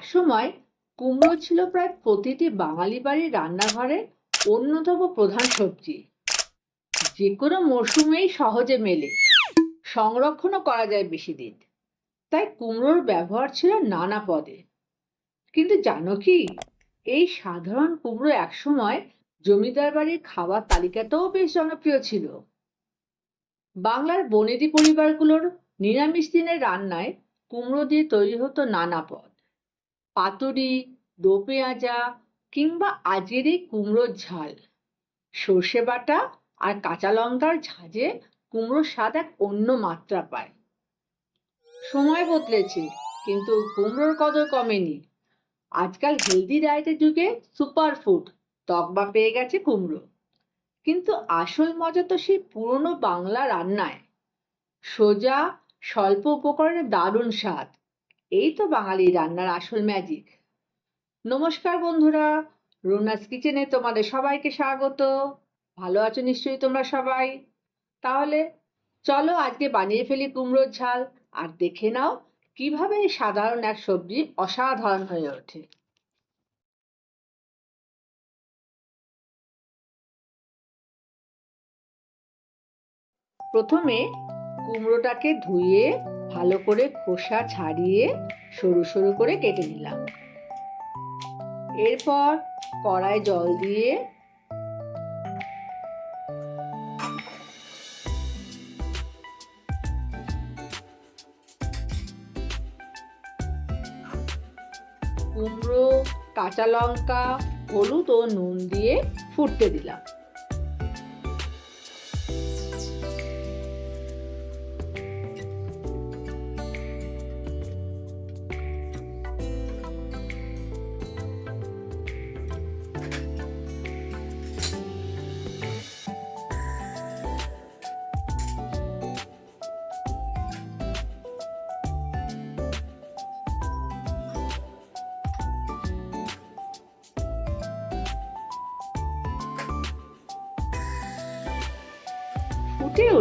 একসময় কুমড়ো ছিল প্রায় প্রতিটি বাঙালি বাড়ির রান্নাঘরে অন্যতম প্রধান সবজি। যে কোনো মরশুমেই সহজে মেলে, সংরক্ষণও করা যায় বেশি দিন। তাই কুমড়োর ব্যবহার ছিল নানা পদে। কিন্তু জানো কি, এই সাধারণ কুমড়ো একসময় জমিদার বাড়ির খাবার তালিকাতেও বেশ জনপ্রিয় ছিল। বাংলার বনেদি পরিবারগুলোর নিরামিষ দিনের রান্নায় কুমড়ো দিয়ে তৈরি হতো নানা পদ। পাতুরি দো পেঁয়াজা কিংবা আজের এই কুমড়োর ঝাল। সর্ষে বাটা আর কাঁচা লঙ্কার ঝাঁঝে কুমড়োর স্বাদ এক অন্য মাত্রা পায়। সময় বদলেছে, কিন্তু কুমড়োর কদর কমেনি। আজকাল হেলদি ডায়েটের যুগে সুপার ফুড তকবা পেয়ে গেছে কুমড়ো। কিন্তু আসল মজা তো সেই পুরনো বাংলা রান্নায়। সোজা, স্বল্প উপকরণে দারুণ স্বাদ। এই তো বাঙালি রান্নার আসল ম্যাজিক নমস্কার বন্ধুরা, রোনাস কিচেনে তোমাদের সবাইকে স্বাগত। ভালো আছো নিশ্চয়ই তোমরা সবাই? তাহলে চলো আজকে বানিয়ে ফেলি কুমড়োর ঝাল, আর দেখে নাও কীভাবে এই সাধারণ এক সবজি অসাধারণ হয়ে ওঠে। প্রথমে কুমড়োটাকে ধুয়ে ভালো করে খোসা ছাড়িয়ে সরু সরু করে কেটে নিলাম। এরপর কড়াই জল দিয়ে কুমড়ো, কাঁচা লঙ্কা, হলুদ ও নুন দিয়ে ফুটতে দিলাম।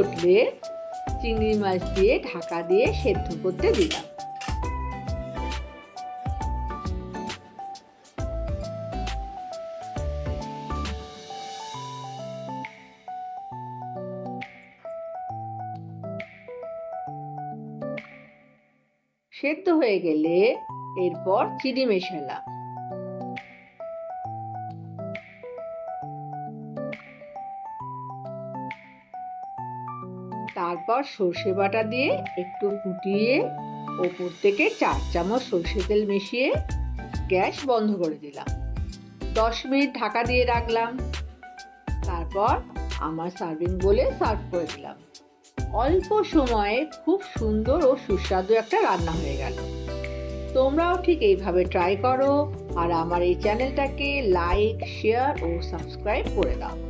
উঠলে চিংড়ি মাছ দিয়ে ঢাকা দিয়ে সেদ্ধ করতে দিলাম। সেদ্ধ হয়ে গেলে এরপর চিনি মেশালাম। তারপর সর্ষে বাটা দিয়ে একটু ফুটিয়ে ওপর থেকে চার চামচ সর্ষে তেল মিশিয়ে গ্যাস বন্ধ করে দিলাম। দশ মিনিট ঢাকা দিয়ে রাখলাম। তারপর আমার সার্ভিং বলে সার্ভ করে দিলাম। অল্প সময়ে খুব সুন্দর ও সুস্বাদু একটা রান্না হয়ে গেল। তোমরাও ঠিক এইভাবে ট্রাই করো আর আমার এই চ্যানেলটাকে লাইক শেয়ার ও সাবস্ক্রাইব করে দাও।